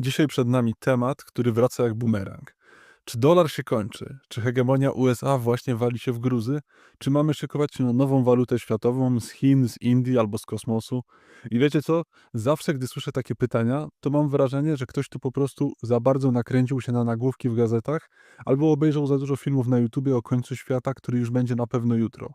Dzisiaj przed nami temat, który wraca jak bumerang. Czy dolar się kończy? Czy hegemonia USA właśnie wali się w gruzy? Czy mamy szykować się na nową walutę światową z Chin, z Indii albo z kosmosu? I wiecie co? Zawsze, gdy słyszę takie pytania, to mam wrażenie, że ktoś tu po prostu za bardzo nakręcił się na nagłówki w gazetach albo obejrzał za dużo filmów na YouTubie o końcu świata, który już będzie na pewno jutro.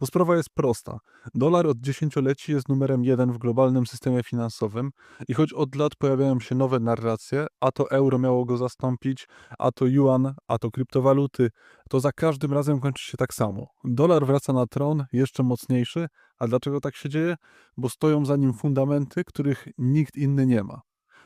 Bo sprawa jest prosta. Dolar od dziesięcioleci jest numerem jeden w globalnym systemie finansowym i choć od lat pojawiają się nowe narracje, a to euro miało go zastąpić, a to yuan, a to kryptowaluty, to za każdym razem kończy się tak samo. Dolar wraca na tron, jeszcze mocniejszy, a dlaczego tak się dzieje? Bo stoją za nim fundamenty, których nikt inny nie ma.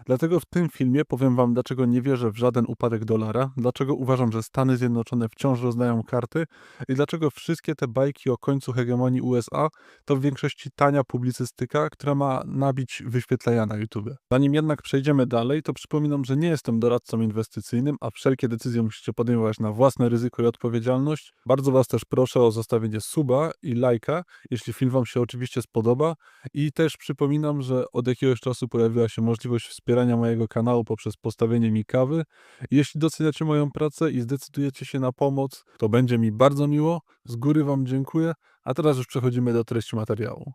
Dlatego w tym filmie powiem Wam, dlaczego nie wierzę w żaden upadek dolara, dlaczego uważam, że Stany Zjednoczone wciąż rozdają karty i dlaczego wszystkie te bajki o końcu hegemonii USA to w większości tania publicystyka, która ma nabić wyświetlenia na YouTube. Zanim jednak przejdziemy dalej, to przypominam, że nie jestem doradcą inwestycyjnym, a wszelkie decyzje musicie podejmować na własne ryzyko i odpowiedzialność. Bardzo Was też proszę o zostawienie suba i lajka, jeśli film Wam się oczywiście spodoba. I też przypominam, że od jakiegoś czasu pojawiła się możliwość wspierania mojego kanału poprzez postawienie mi kawy. Jeśli doceniacie moją pracę i zdecydujecie się na pomoc, to będzie mi bardzo miło. Z góry Wam dziękuję, a teraz już przechodzimy do treści materiału.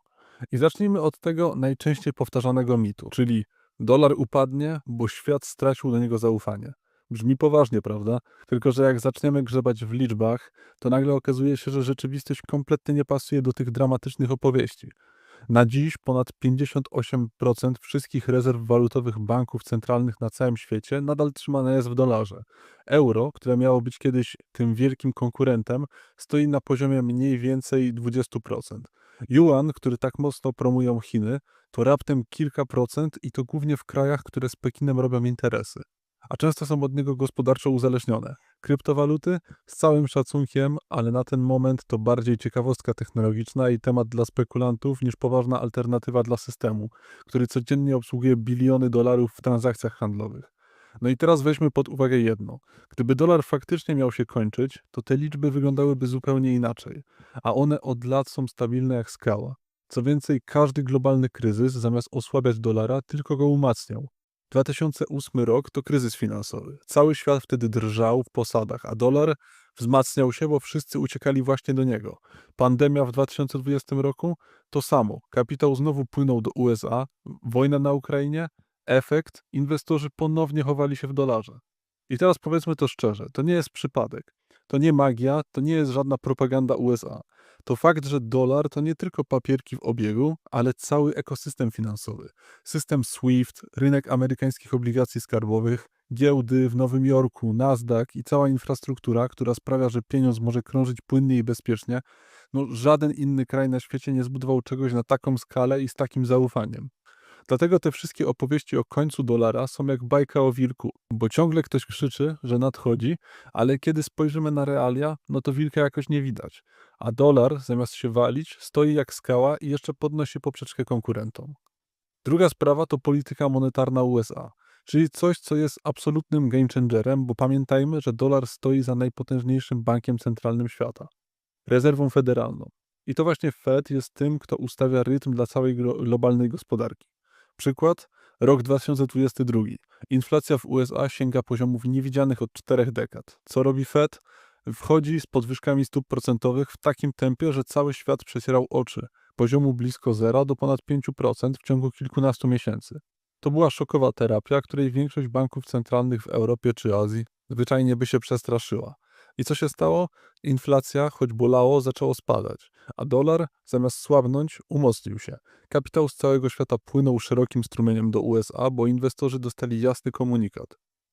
I zacznijmy od tego najczęściej powtarzanego mitu, czyli dolar upadnie, bo świat stracił do niego zaufanie. Brzmi poważnie, prawda? Tylko, że jak zaczniemy grzebać w liczbach, to nagle okazuje się, że rzeczywistość kompletnie nie pasuje do tych dramatycznych opowieści. Na dziś ponad 58% wszystkich rezerw walutowych banków centralnych na całym świecie nadal trzymane jest w dolarze. Euro, które miało być kiedyś tym wielkim konkurentem, stoi na poziomie mniej więcej 20%. Yuan, który tak mocno promują Chiny, to raptem kilka procent i to głównie w krajach, które z Pekinem robią interesy a często są od niego gospodarczo uzależnione. Kryptowaluty z całym szacunkiem, ale na ten moment to bardziej ciekawostka technologiczna i temat dla spekulantów niż poważna alternatywa dla systemu, który codziennie obsługuje biliony dolarów w transakcjach handlowych. No i teraz weźmy pod uwagę jedno. Gdyby dolar faktycznie miał się kończyć, to te liczby wyglądałyby zupełnie inaczej, a one od lat są stabilne jak skała. Co więcej, każdy globalny kryzys zamiast osłabiać dolara, tylko go umacniał. 2008 rok to kryzys finansowy. Cały świat wtedy drżał w posadach, a dolar wzmacniał się, bo wszyscy uciekali właśnie do niego. Pandemia w 2020 roku to samo. Kapitał znowu płynął do USA, wojna na Ukrainie, efekt inwestorzy ponownie chowali się w dolarze. I teraz powiedzmy to szczerze, to nie jest przypadek. To nie magia, to nie jest żadna propaganda USA. To fakt, że dolar to nie tylko papierki w obiegu, ale cały ekosystem finansowy. System SWIFT, rynek amerykańskich obligacji skarbowych, giełdy w Nowym Jorku, Nasdaq i cała infrastruktura, która sprawia, że pieniądz może krążyć płynnie i bezpiecznie. No, żaden inny kraj na świecie nie zbudował czegoś na taką skalę i z takim zaufaniem. Dlatego te wszystkie opowieści o końcu dolara są jak bajka o wilku, bo ciągle ktoś krzyczy, że nadchodzi, ale kiedy spojrzymy na realia, no to wilka jakoś nie widać. A dolar, zamiast się walić, stoi jak skała i jeszcze podnosi poprzeczkę konkurentom. Druga sprawa to polityka monetarna USA, czyli coś, co jest absolutnym game changerem, bo pamiętajmy, że dolar stoi za najpotężniejszym bankiem centralnym świata rezerwą federalną. I to właśnie Fed jest tym, kto ustawia rytm dla całej globalnej gospodarki. Przykład? Rok 2022. Inflacja w USA sięga poziomów niewidzianych od czterech dekad. Co robi Fed? Wchodzi z podwyżkami stóp procentowych w takim tempie, że cały świat przecierał oczy. Poziomu blisko zera do ponad 5% w ciągu kilkunastu miesięcy. To była szokowa terapia, której większość banków centralnych w Europie czy Azji zwyczajnie by się przestraszyła. I co się stało? Inflacja, choć bolało, zaczęło spadać, a dolar, zamiast słabnąć, umocnił się. Kapitał z całego świata płynął szerokim strumieniem do USA, bo inwestorzy dostali jasny komunikat.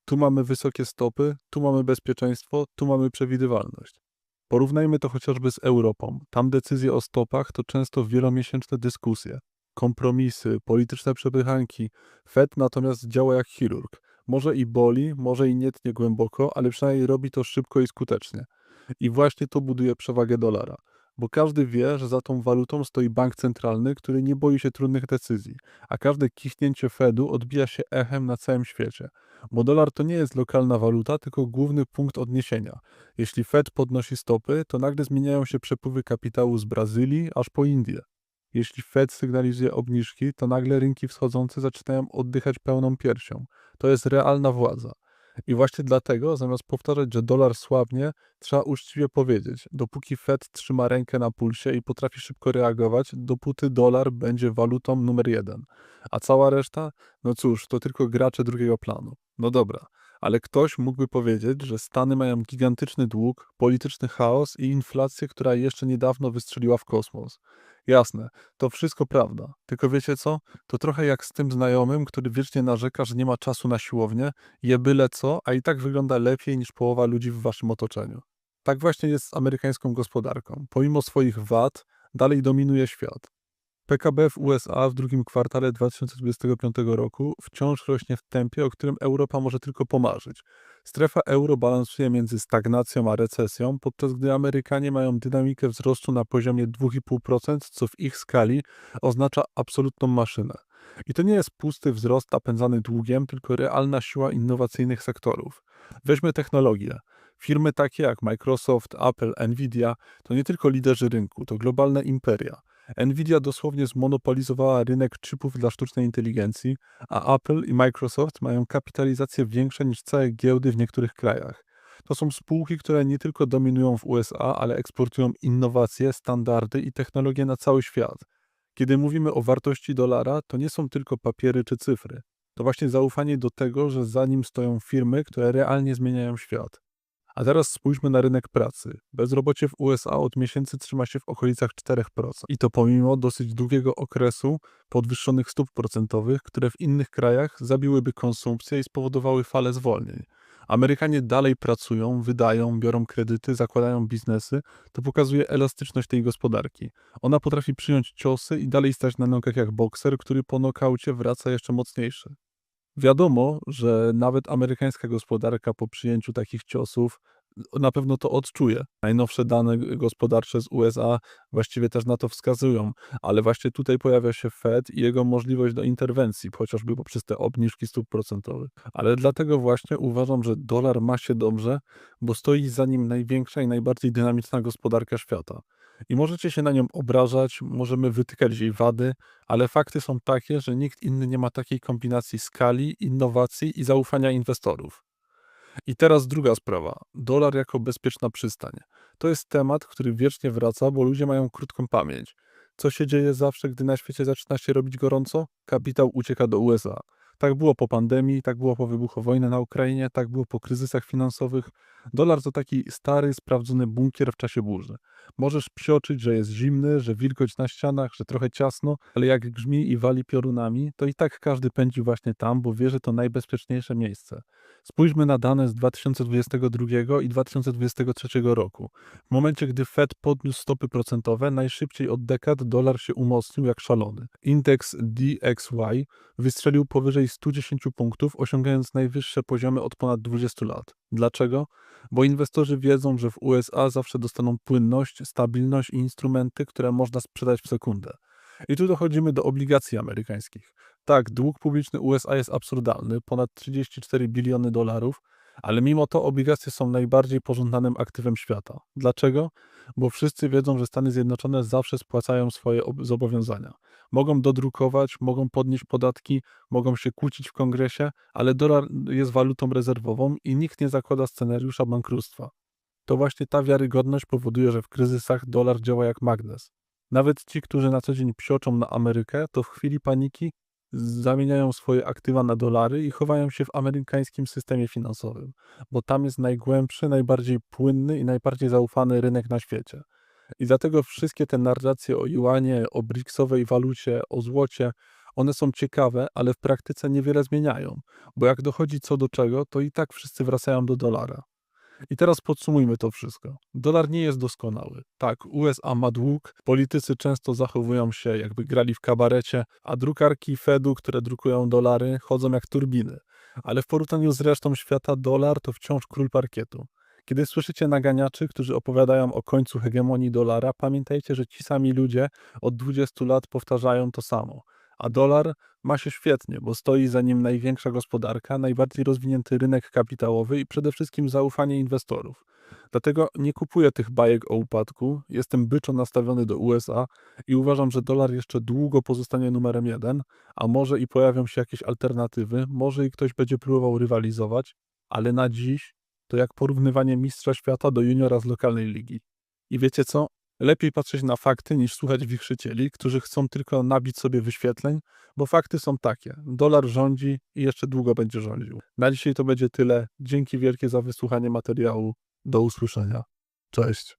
Tu mamy wysokie stopy, tu mamy bezpieczeństwo, tu mamy przewidywalność. Porównajmy to chociażby z Europą. Tam decyzje o stopach to często wielomiesięczne dyskusje, kompromisy, polityczne przepychanki. Fed natomiast działa jak chirurg. Może i boli, może i nie tnie głęboko, ale przynajmniej robi to szybko i skutecznie. I właśnie to buduje przewagę dolara, bo każdy wie, że za tą walutą stoi bank centralny, który nie boi się trudnych decyzji, a każde kichnięcie Fedu odbija się echem na całym świecie. Bo dolar to nie jest lokalna waluta, tylko główny punkt odniesienia. Jeśli Fed podnosi stopy, to nagle zmieniają się przepływy kapitału z Brazylii aż po Indię. Jeśli Fed sygnalizuje obniżki, to nagle rynki wschodzące zaczynają oddychać pełną piersią. To jest realna władza. I właśnie dlatego, zamiast powtarzać, że dolar słabnie, trzeba uczciwie powiedzieć, dopóki Fed trzyma rękę na pulsie i potrafi szybko reagować, dopóty dolar będzie walutą numer jeden. A cała reszta? No cóż, to tylko gracze drugiego planu. No dobra, ale ktoś mógłby powiedzieć, że Stany mają gigantyczny dług, polityczny chaos i inflację, która jeszcze niedawno wystrzeliła w kosmos. Jasne, to wszystko prawda. Tylko wiecie co? To trochę jak z tym znajomym, który wiecznie narzeka, że nie ma czasu na siłownię, je byle co, a i tak wygląda lepiej niż połowa ludzi w waszym otoczeniu. Tak właśnie jest z amerykańską gospodarką. Pomimo swoich wad, dalej dominuje świat. PKB w USA w drugim kwartale 2025 roku wciąż rośnie w tempie, o którym Europa może tylko pomarzyć. Strefa euro balansuje między stagnacją a recesją, podczas gdy Amerykanie mają dynamikę wzrostu na poziomie 2,5%, co w ich skali oznacza absolutną maszynę. I to nie jest pusty wzrost napędzany długiem, tylko realna siła innowacyjnych sektorów. Weźmy technologię. Firmy takie jak Microsoft, Apple, Nvidia to nie tylko liderzy rynku, to globalne imperia. Nvidia dosłownie zmonopolizowała rynek chipów dla sztucznej inteligencji, a Apple i Microsoft mają kapitalizację większą niż całe giełdy w niektórych krajach. To są spółki, które nie tylko dominują w USA, ale eksportują innowacje, standardy i technologie na cały świat. Kiedy mówimy o wartości dolara, to nie są tylko papiery czy cyfry. To właśnie zaufanie do tego, że za nim stoją firmy, które realnie zmieniają świat. A teraz spójrzmy na rynek pracy. Bezrobocie w USA od miesięcy trzyma się w okolicach 4%. I to pomimo dosyć długiego okresu podwyższonych stóp procentowych, które w innych krajach zabiłyby konsumpcję i spowodowały falę zwolnień. Amerykanie dalej pracują, wydają, biorą kredyty, zakładają biznesy. To pokazuje elastyczność tej gospodarki. Ona potrafi przyjąć ciosy i dalej stać na nogach jak bokser, który po nokaucie wraca jeszcze mocniejszy. Wiadomo, że nawet amerykańska gospodarka po przyjęciu takich ciosów na pewno to odczuje. Najnowsze dane gospodarcze z USA właściwie też na to wskazują, ale właśnie tutaj pojawia się Fed i jego możliwość do interwencji, chociażby poprzez te obniżki stóp procentowych. Ale dlatego właśnie uważam, że dolar ma się dobrze, bo stoi za nim największa i najbardziej dynamiczna gospodarka świata. I możecie się na nią obrażać, możemy wytykać jej wady, ale fakty są takie, że nikt inny nie ma takiej kombinacji skali, innowacji i zaufania inwestorów. I teraz druga sprawa. Dolar jako bezpieczna przystań. To jest temat, który wiecznie wraca, bo ludzie mają krótką pamięć. Co się dzieje zawsze, gdy na świecie zaczyna się robić gorąco? Kapitał ucieka do USA. Tak było po pandemii, tak było po wybuchu wojny na Ukrainie, tak było po kryzysach finansowych. Dolar to taki stary, sprawdzony bunkier w czasie burzy. Możesz psioczyć, że jest zimny, że wilgoć na ścianach, że trochę ciasno, ale jak grzmi i wali piorunami, to i tak każdy pędzi właśnie tam, bo wie, że to najbezpieczniejsze miejsce. Spójrzmy na dane z 2022 i 2023 roku. W momencie, gdy Fed podniósł stopy procentowe, najszybciej od dekad dolar się umocnił jak szalony. Indeks DXY wystrzelił powyżej 110 punktów, osiągając najwyższe poziomy od ponad 20 lat. Dlaczego? Bo inwestorzy wiedzą, że w USA zawsze dostaną płynność, stabilność i instrumenty, które można sprzedać w sekundę. I tu dochodzimy do obligacji amerykańskich. Tak, dług publiczny USA jest absurdalny, ponad 34 biliony dolarów, ale mimo to obligacje są najbardziej pożądanym aktywem świata. Dlaczego? Bo wszyscy wiedzą, że Stany Zjednoczone zawsze spłacają swoje zobowiązania. Mogą dodrukować, mogą podnieść podatki, mogą się kłócić w kongresie, ale dolar jest walutą rezerwową i nikt nie zakłada scenariusza bankructwa. To właśnie ta wiarygodność powoduje, że w kryzysach dolar działa jak magnes. Nawet ci, którzy na co dzień psioczą na Amerykę, to w chwili paniki zamieniają swoje aktywa na dolary i chowają się w amerykańskim systemie finansowym, bo tam jest najgłębszy, najbardziej płynny i najbardziej zaufany rynek na świecie. I dlatego wszystkie te narracje o juanie, o BRICS-owej walucie, o złocie, one są ciekawe, ale w praktyce niewiele zmieniają, bo jak dochodzi co do czego, to i tak wszyscy wracają do dolara. I teraz podsumujmy to wszystko. Dolar nie jest doskonały. Tak, USA ma dług, politycy często zachowują się jakby grali w kabarecie, a drukarki Fedu, które drukują dolary, chodzą jak turbiny. Ale w porównaniu z resztą świata dolar to wciąż król parkietu. Kiedy słyszycie naganiaczy, którzy opowiadają o końcu hegemonii dolara, pamiętajcie, że ci sami ludzie od 20 lat powtarzają to samo. A dolar ma się świetnie, bo stoi za nim największa gospodarka, najbardziej rozwinięty rynek kapitałowy i przede wszystkim zaufanie inwestorów. Dlatego nie kupuję tych bajek o upadku. Jestem byczo nastawiony do USA i uważam, że dolar jeszcze długo pozostanie numerem jeden, a może i pojawią się jakieś alternatywy, może i ktoś będzie próbował rywalizować, ale na dziś to jak porównywanie mistrza świata do juniora z lokalnej ligi. I wiecie co? Lepiej patrzeć na fakty niż słuchać wichrzycieli, którzy chcą tylko nabić sobie wyświetleń, bo fakty są takie. Dolar rządzi i jeszcze długo będzie rządził. Na dzisiaj to będzie tyle. Dzięki wielkie za wysłuchanie materiału. Do usłyszenia. Cześć.